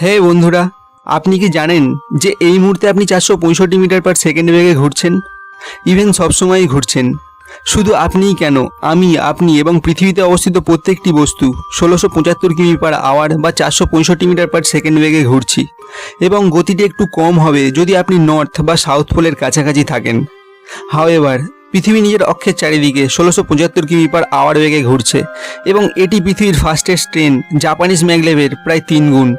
হে বন্ধুরা, আপনি কি জানেন যে এই মুহূর্তে আপনি চারশো পঁয়ষট্টি মিটার পার সেকেন্ড বেগে ঘুরছেন? ইভেন সবসময়ই ঘুরছেন। শুধু আপনিই কেন? আমি, আপনি এবং পৃথিবীতে অবস্থিত প্রত্যেকটি বস্তু ষোলোশো পঁচাত্তর কিমি পার আওয়ার বা চারশো পঁয়ষট্টি মিটার পার সেকেন্ড বেগে ঘুরছি। এবং গতিটি একটু কম হবে যদি আপনি নর্থ বা সাউথ পোলের কাছাকাছি থাকেন। হাওয়েভার পৃথিবী নিজের অক্ষের চারিদিকে ষোলোশো পঁচাত্তর কিমি পার আওয়ার বেগে ঘুরছে এবং এটি পৃথিবীর ফাস্টেস্ট ট্রেন জাপানিজ ম্যাগলেভের প্রায় তিন গুণ।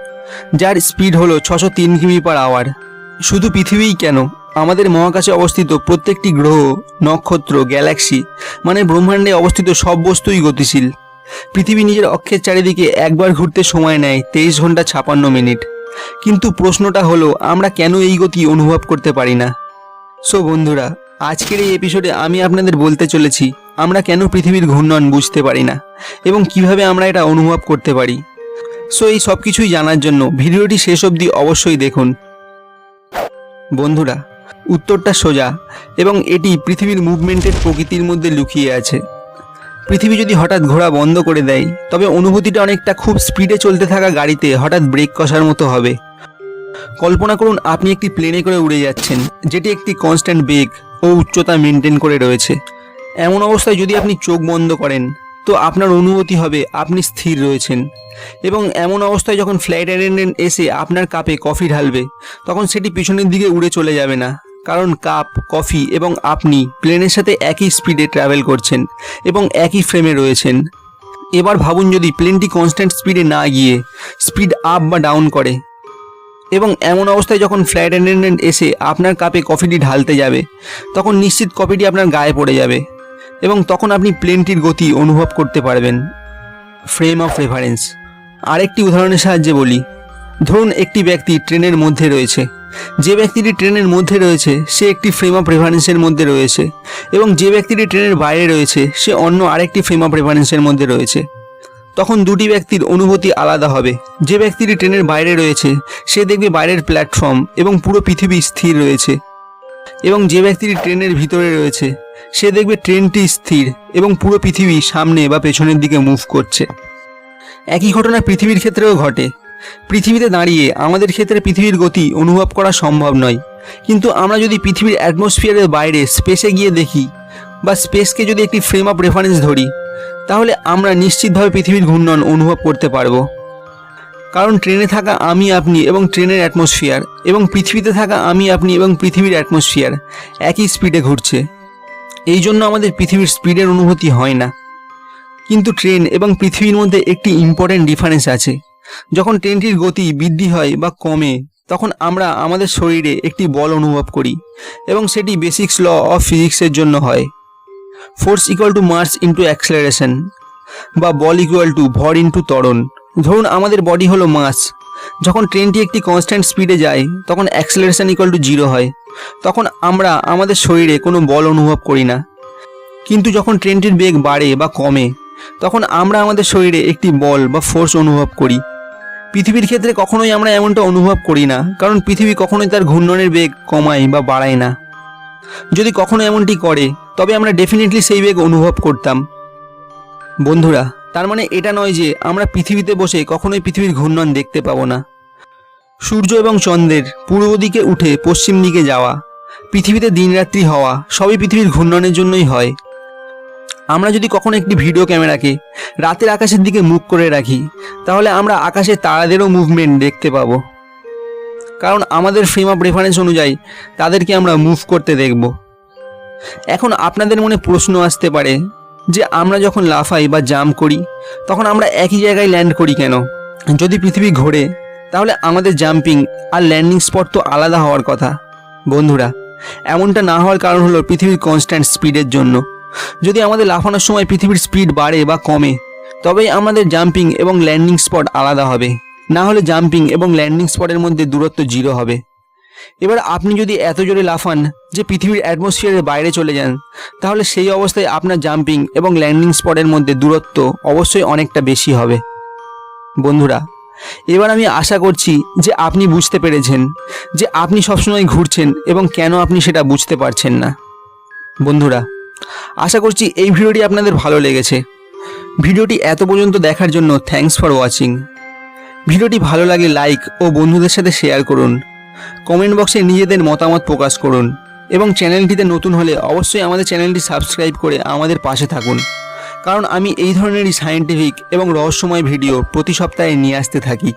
যার স্পিড হলো ছশো তিন কিমি পার আওয়ার। শুধু পৃথিবীই কেন, আমাদের মহাকাশে অবস্থিত প্রত্যেকটি গ্রহ, নক্ষত্র, গ্যালাক্সি মানে ব্রহ্মাণ্ডে অবস্থিত সব বস্তুই গতিশীল। পৃথিবী নিজের অক্ষের চারিদিকে একবার ঘুরতে সময় নেয় তেইশ ঘণ্টা ছাপান্ন মিনিট। কিন্তু প্রশ্নটা হলো, আমরা কেন এই গতি অনুভব করতে পারি না? সো বন্ধুরা, আজকের এই এপিসোডে আমি আপনাদের বলতে চলেছি, আমরা কেন পৃথিবীর ঘূর্ণন বুঝতে পারি না? এবং কীভাবে আমরা এটা অনুভব করতে পারি? সো এই সব কিছুই জানার জন্য ভিডিওটি শেষ অবধি অবশ্যই দেখুন। বন্ধুরা, উত্তরটা সোজা এবং এটি পৃথিবীর মুভমেন্টের প্রকৃতির মধ্যে লুকিয়ে আছে। পৃথিবী যদি হঠাৎ ঘোরা বন্ধ করে দেয়, তবে অনুভূতিটা অনেকটা খুব স্পিডে চলতে থাকা গাড়িতে হঠাৎ ব্রেক কষার মতো হবে। কল্পনা করুন, আপনি একটি প্লেনে করে উড়ে যাচ্ছেন, যেটি একটি কনস্ট্যান্ট বেগ ও উচ্চতা মেনটেন করে রয়েছে। এমন অবস্থায় যদি আপনি চোখ বন্ধ করেন তো আপনার অনুভূতি হবে, আপনি স্থির রয়েছেন। এবং এমন অবস্থায় যখন ফ্লাইট অ্যাটেন্ডেন্ট এসে আপনার কাপে কফি ঢালবে, তখন সেটি পিছনের দিকে উড়ে চলে যাবে না। কারণ কাপ, কফি এবং আপনি প্লেনের সাথে একই স্পিডে ট্রাভেল করছেন এবং একই ফ্রেমে রয়েছেন। এবার ভাবুন যদি প্লেনটি কনস্ট্যান্ট স্পিডে না গিয়ে স্পিড আপ বা ডাউন করে এবং এমন অবস্থায় যখন ফ্লাইট অ্যাটেন্ডেন্ট এসে আপনার কাপে কফিটি ঢালতে যাবে, তখন নিশ্চিত কফিটি আপনার গায়ে পড়ে যাবে। এবং তখন আপনি প্লেনটির গতি অনুভব করতে পারবেন। ফ্রেম অফ রেফারেন্স আরেকটি উদাহরণের সাহায্যে বলি। ধরুন একটি ব্যক্তি ট্রেনের মধ্যে রয়েছে। যে ব্যক্তিটি ট্রেনের মধ্যে রয়েছে, সে একটি ফ্রেম অফ রেফারেন্সের মধ্যে রয়েছে এবং যে ব্যক্তিটি ট্রেনের বাইরে রয়েছে, সে অন্য আরেকটি ফ্রেম অফ রেফারেন্সের মধ্যে রয়েছে। তখন দুটি ব্যক্তির অনুভূতি আলাদা হবে। যে ব্যক্তিটি ট্রেনের বাইরে রয়েছে, সে দেখবে বাইরের প্ল্যাটফর্ম এবং পুরো পৃথিবী স্থির রয়েছে এবং যে ব্যক্তিটি ট্রেনের ভিতরে রয়েছে সে দেখবে ট্রেনটি স্থির এবং পুরো পৃথিবী সামনে বা পেছনের দিকে মুভ করছে। একই ঘটনা পৃথিবীর ক্ষেত্রেও ঘটে। পৃথিবীতে দাঁড়িয়ে আমাদের ক্ষেত্রে পৃথিবীর গতি অনুভব করা সম্ভব নয়। কিন্তু আমরা যদি পৃথিবীর অ্যাটমসফিয়ারের বাইরে স্পেসে গিয়ে দেখি বা স্পেসকে যদি একটি ফ্রেম অফ রেফারেন্স ধরি, তাহলে আমরা নিশ্চিতভাবে পৃথিবীর ঘূর্ণন অনুভব করতে পারব। কারণ ট্রেনে থাকা আমি, আপনি এবং ট্রেনের অ্যাটমসফিয়ার এবং পৃথিবীতে থাকা আমি, আপনি এবং পৃথিবীর অ্যাটমসফিয়ার একই স্পিডে ঘুরছে। এই জন্য আমাদের পৃথিবীর স্পিডের অনুভূতি হয় না। কিন্তু ট্রেন এবং পৃথিবীর মধ্যে একটি ইম্পর্ট্যান্ট ডিফারেন্স আছে। যখন ট্রেনটির গতি বৃদ্ধি হয় বা কমে, তখন আমরা আমাদের শরীরে একটি বল অনুভব করি এবং সেটি বেসিক্স ল অফ ফিজিক্সের জন্য হয়। Force equal to mass into acceleration বা বল ইকুয়াল টু ভর ইন্টু ত্বরণ। ধরুন আমাদের বডি হলো মাস যখন ট্রেনটি একটি কনস্ট্যান্ট স্পিডে যায়, তখন অ্যাক্সেলারেশন ইকুয়াল টু জিরো হয়। তখন আমরা আমাদের শরীরে কোনো বল অনুভব করি না। কিন্তু যখন ট্রেনটির বেগ বাড়ে বা কমে, তখন আমরা আমাদের শরীরে একটি বল বা ফোর্স অনুভব করি। পৃথিবীর ক্ষেত্রে কখনোই আমরা এমনটা অনুভব করি না, কারণ পৃথিবী কখনোই তার ঘূর্ণনের বেগ কমায় বা বাড়ায় না। যদি কখনো এমনটি করে, তবে আমরা ডেফিনেটলি সেই বেগ অনুভব করতাম। বন্ধুরা, তার মানে এটা নয় যে আমরা পৃথিবীতে বসে কখনোই পৃথিবীর ঘূর্ণন দেখতে পাবো না। সূর্য এবং চন্দ্রের পূর্ব দিকে উঠে পশ্চিম দিকে যাওয়া, পৃথিবীতে দিনরাত্রি হওয়া সবই পৃথিবীর ঘূর্ণনের জন্যই হয়। আমরা যদি কখনো একটি ভিডিও ক্যামেরাকে রাতের আকাশের দিকে মুখ করে রাখি, তাহলে আমরা আকাশের তারাদেরও মুভমেন্ট দেখতে পাবো। কারণ আমাদের ফ্রেম অফ রেফারেন্স অনুযায়ী তাদেরকে আমরা মুভ করতে দেখব। এখন আপনাদের মনে প্রশ্ন আসতে পারে যে আমরা যখন লাফাই বা জাম্প করি, তখন আমরা একই জায়গায় ল্যান্ড করি কেন? যদি পৃথিবী ঘোরে তাহলে আমাদের জাম্পিং আর ল্যান্ডিং স্পট তো আলাদা হওয়ার কথা। বন্ধুরা, এমনটা না হওয়ার কারণ হলো পৃথিবীর কনস্ট্যান্ট স্পিডের জন্য। যদি আমাদের লাফানোর সময় পৃথিবীর স্পিড বাড়ে বা কমে, তবেই আমাদের জাম্পিং এবং ল্যান্ডিং স্পট আলাদা হবে। না হলে জাম্পিং এবং ল্যান্ডিং স্পটের মধ্যে দূরত্ব জিরো হবে। এবার আপনি যদি এত জোরে লাফান যে পৃথিবীর অ্যাটমসফিয়ারের বাইরে চলে যান, তাহলে সেই অবস্থায় আপনার জাম্পিং এবং ল্যান্ডিং স্পটের মধ্যে দূরত্ব অবশ্যই অনেকটা বেশি হবে। বন্ধুরা এবার আমি আশা করছি যে আপনি বুঝতে পেরেছেন যে আপনি সবসময় ঘুরছেন এবং কেন আপনি সেটা বুঝতে পারছেন না। বন্ধুরা, আশা করছি এই ভিডিওটি আপনাদের ভালো লেগেছে। ভিডিওটি এত পর্যন্ত দেখার জন্য থ্যাংকস ফর ওয়াচিং ভিডিওটি ভালো লাগে লাইক ও বন্ধুদের সাথে শেয়ার করুন। কমেন্ট বক্সে নিজেদের মতামত প্রকাশ করুন এবং চ্যানেলটিতে নতুন হলে অবশ্যই আমাদের চ্যানেলটি সাবস্ক্রাইব করে আমাদের পাশে থাকুন। কারণ আমি এই ধরনেরই সায়েন্টিফিক এবং রহস্যময় ভিডিও প্রতি সপ্তাহে নিয়ে আসতে থাকি।